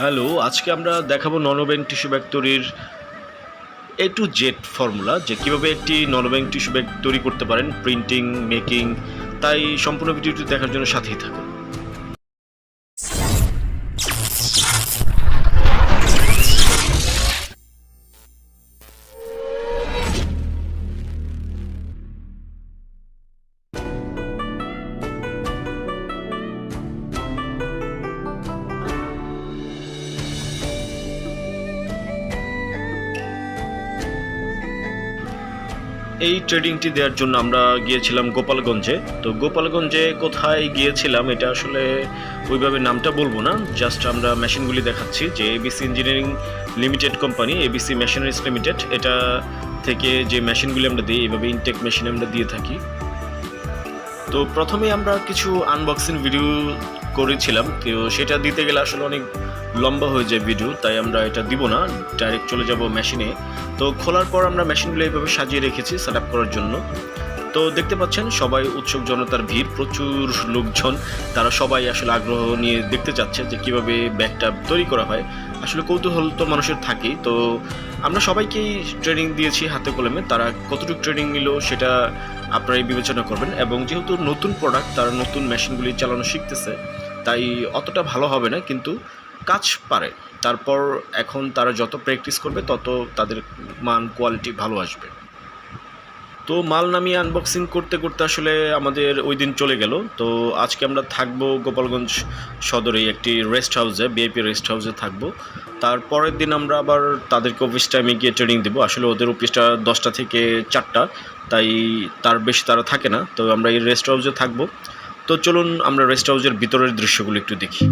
Hello, আজকে আমরা দেখাবো ননোব্যাংক টিস্যু ব্যাগ তৈরির এ টু জেড ফর্মুলা যে কীভাবে একটি ননোব্যাংক টিস্যু ব্যাগ তৈরি করতে পারেন প্রিন্টিং মেকিং তাই সম্পূর্ণ ভিডিওটি দেখার জন্য সাথেই থাকুন। এই ট্রেডিংটি দেওয়ার জন্য আমরা গিয়েছিলাম গোপালগঞ্জে। তো গোপালগঞ্জে কোথায় গিয়েছিলাম এটা আসলে ওইভাবে নামটা বলব না। জাস্ট আমরা মেশিনগুলি দেখাচ্ছি যে ABC engineering limited company ABC machineries limited এটা থেকে যে মেশিনগুলি আমরা দিই এইভাবে ইনটেক মেশিন আমরা দিয়ে থাকি। তো প্রথমে আমরা কিছু আনবক্সিং ভিডিও করেছিলাম। তো সেটা দিতে গেলে আসলে অনেক লম্বা হয়ে যায় ভিডিও তাই আমরা এটা দিব না ডাইরেক্ট চলে যাব মেশিনে তো খোলার পর আমরা মেশিনগুলো এইভাবে সাজিয়ে রেখেছি সেট করার জন্য। তো দেখতে পাচ্ছেন, সবাই উৎসুক জনতার ভিড়, প্রচুর লোকজন, তারা সবাই আসলে আগ্রহ নিয়ে দেখতে চাচ্ছে যে কীভাবে ব্যাগটা তৈরি করা হয়। আসলে কৌতূহল তো মানুষের থাকেই, তো আমরা সবাইকেই ট্রেনিং দিয়েছি হাতে কলমে, তারা কতটুকু ট্রেনিং নিল সেটা আপনারাই বিবেচনা করবেন। এবং যেহেতু নতুন প্রোডাক্ট তারা নতুন মেশিনগুলি চালানো শিখতেছে, তাই অতটা ভালো হবে না, কিন্তু কাজ পারে, তারপর এখন তারা যত প্র্যাকটিস করবে, তত তাদের মান কোয়ালিটি ভালো আসবে। তো মাল নামিয়ে আনবক্সিং করতে করতে আসলে আমাদের ওই দিন চলে গেল। তো আজকে আমরা থাকব গোপালগঞ্জ সদরে একটি রেস্ট হাউসে বিআইপি রেস্ট হাউসে থাকব। তারপরের দিন আমরা আবার তাদেরকে অফিস টাইমে গিয়ে ট্রেনিং দেবো। আসলে ওদের অফিসটা দশটা থেকে চারটা, তাই তার বেশি তারা থাকে না। তো আমরা এই রেস্ট হাউসে থাকব। তো চলুন আমরা রেস্ট হাউসের ভিতরের দৃশ্যগুলো একটু দেখি।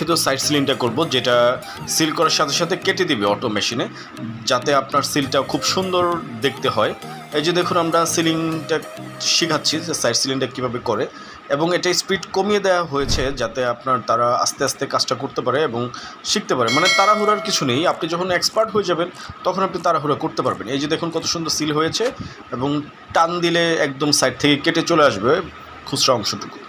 কাঙ্ক্ষিত সাইড সিলিংটা করব, যেটা সিল করার সাথে সাথে কেটে দিবে অটো মেশিনে যাতে আপনার সিলটা খুব সুন্দর দেখতে হয়। এই যে দেখুন, আমরা সিলিংটা শেখাচ্ছি যে সাইড সিলিংটা কীভাবে করে, এবং এটা স্পিড কমিয়ে দেওয়া হয়েছে যাতে আপনার তারা আস্তে আস্তে কাজটা করতে পারে এবং শিখতে পারে। মানে তাড়াহুড়ার কিছু নেই, আপনি যখন এক্সপার্ট হয়ে যাবেন, তখন আপনি তাড়াহুড়া করতে পারবেন। এই যে দেখুন, কত সুন্দর সিল হয়েছে, এবং টান দিলে একদম সাইড থেকে কেটে চলে আসবে খুচরা অংশটুকু।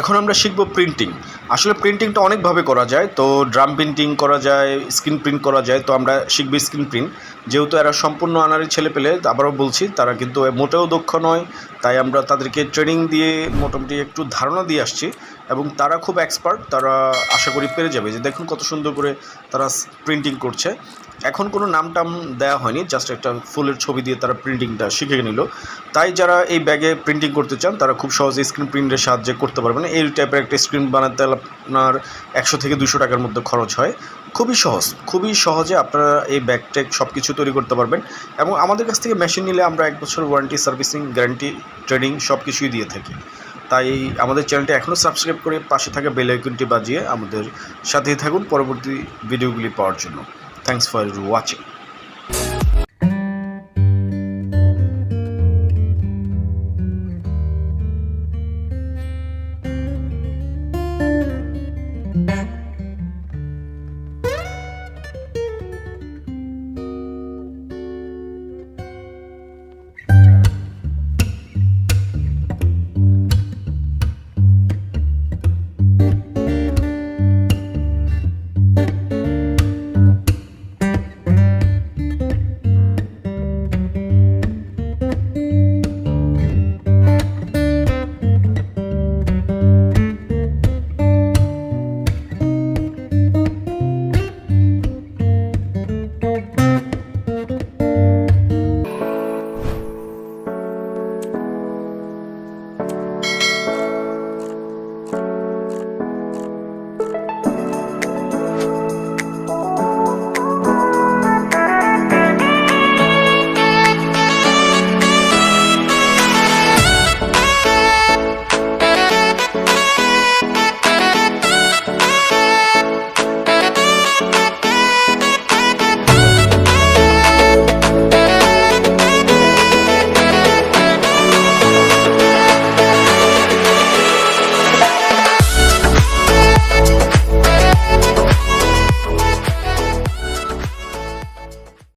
এখন আমরা শিখব প্রিন্টিং আসলে প্রিন্টিংটা অনেকভাবে করা যায়, তো ড্রাম প্রিন্টিং করা যায় স্ক্রিন প্রিন্ট করা যায়, তো আমরা শিখব স্ক্রিন প্রিন্ট যেহেতু এরা সম্পূর্ণ আনারি ছেলে পেলে আবারও বলছি, তারা কিন্তু মোটেও দক্ষ নয়, তাই আমরা তাদেরকে ট্রেনিং দিয়ে মোটামুটি একটু ধারণা দিয়ে আসছি। এবং তারা খুব এক্সপার্ট তারা আশা করি পেরে যাবে। যে দেখুন কত সুন্দর করে তারা প্রিন্টিং করছে। এখন কোনো নাম টাম দেওয়া হয়নি জাস্ট একটা ফুলের ছবি দিয়ে তারা প্রিন্টিংটা শিখে নিল। তাই যারা এই ব্যাগে প্রিন্টিং করতে চান, তারা খুব সহজে স্ক্রিন প্রিন্টের সাহায্যে করতে পারবেন এই টাইপের একটা স্ক্রিন বানাতে আপনার একশো থেকে দুশো টাকার মধ্যে খরচ হয়। খুবই সহজ, খুবই সহজে আপনারা এই ব্যাগটেক সব কিছু তৈরি করতে পারবেন এবং আমাদের কাছ থেকে মেশিন নিলে আমরা এক বছর ওয়ারেন্টি সার্ভিসিং গ্যারান্টি ট্রেনিং সব কিছুই দিয়ে থাকি। তাই আমাদের চ্যানেলটি এখনও সাবস্ক্রাইব করে পাশে থাকা বেল আইকনটি বাজিয়ে আমাদের সাথেই থাকুন পরবর্তী ভিডিওগুলি পাওয়ার জন্য। Thanks for watching